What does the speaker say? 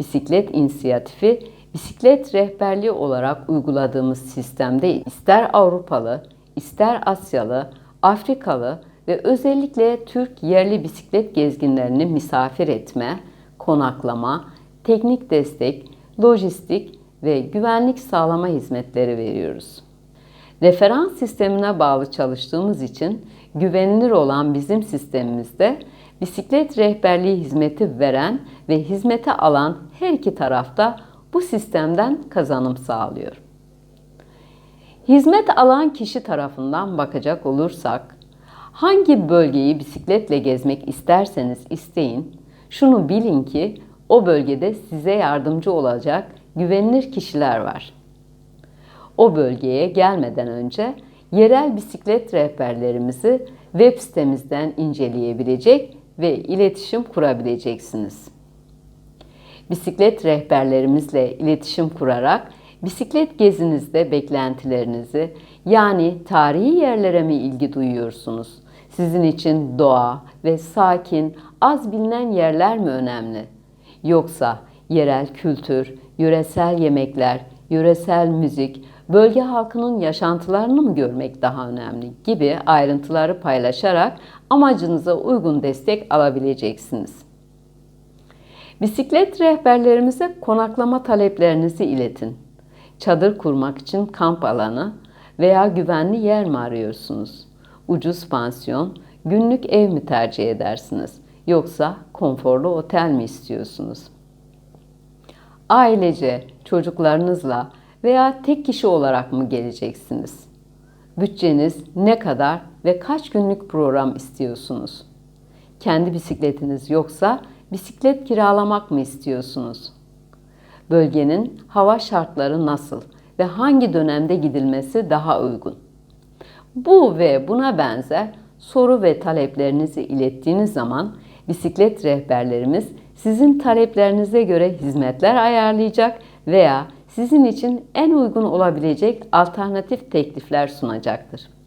Bisiklet inisiyatifi, bisiklet rehberliği olarak uyguladığımız sistemde ister Avrupalı, ister Asyalı, Afrikalı ve özellikle Türk yerli bisiklet gezginlerini misafir etme, konaklama, teknik destek, lojistik ve güvenlik sağlama hizmetleri veriyoruz. Referans sistemine bağlı çalıştığımız için güvenilir olan bizim sistemimizde bisiklet rehberliği hizmeti veren ve hizmete alan her iki tarafta bu sistemden kazanım sağlıyor. Hizmet alan kişi tarafından bakacak olursak, hangi bölgeyi bisikletle gezmek isterseniz isteyin, şunu bilin ki o bölgede size yardımcı olacak güvenilir kişiler var. O bölgeye gelmeden önce yerel bisiklet rehberlerimizi web sitemizden inceleyebilecek ve iletişim kurabileceksiniz. Bisiklet rehberlerimizle iletişim kurarak bisiklet gezinizde beklentilerinizi yani tarihi yerlere mi ilgi duyuyorsunuz? Sizin için doğa ve sakin, az bilinen yerler mi önemli? Yoksa yerel kültür, yöresel yemekler, yöresel müzik, bölge halkının yaşantılarını mı görmek daha önemli gibi ayrıntıları paylaşarak amacınıza uygun destek alabileceksiniz. Bisiklet rehberlerimize konaklama taleplerinizi iletin. Çadır kurmak için kamp alanı veya güvenli yer mi arıyorsunuz? Ucuz pansiyon, günlük ev mi tercih edersiniz? Yoksa konforlu otel mi istiyorsunuz? Ailece, çocuklarınızla veya tek kişi olarak mı geleceksiniz? Bütçeniz ne kadar ve kaç günlük program istiyorsunuz? Kendi bisikletiniz yoksa bisiklet kiralamak mı istiyorsunuz? Bölgenin hava şartları nasıl ve hangi dönemde gidilmesi daha uygun? Bu ve buna benzer soru ve taleplerinizi ilettiğiniz zaman bisiklet rehberlerimiz sizin taleplerinize göre hizmetler ayarlayacak veya sizin için en uygun olabilecek alternatif teklifler sunacaktır.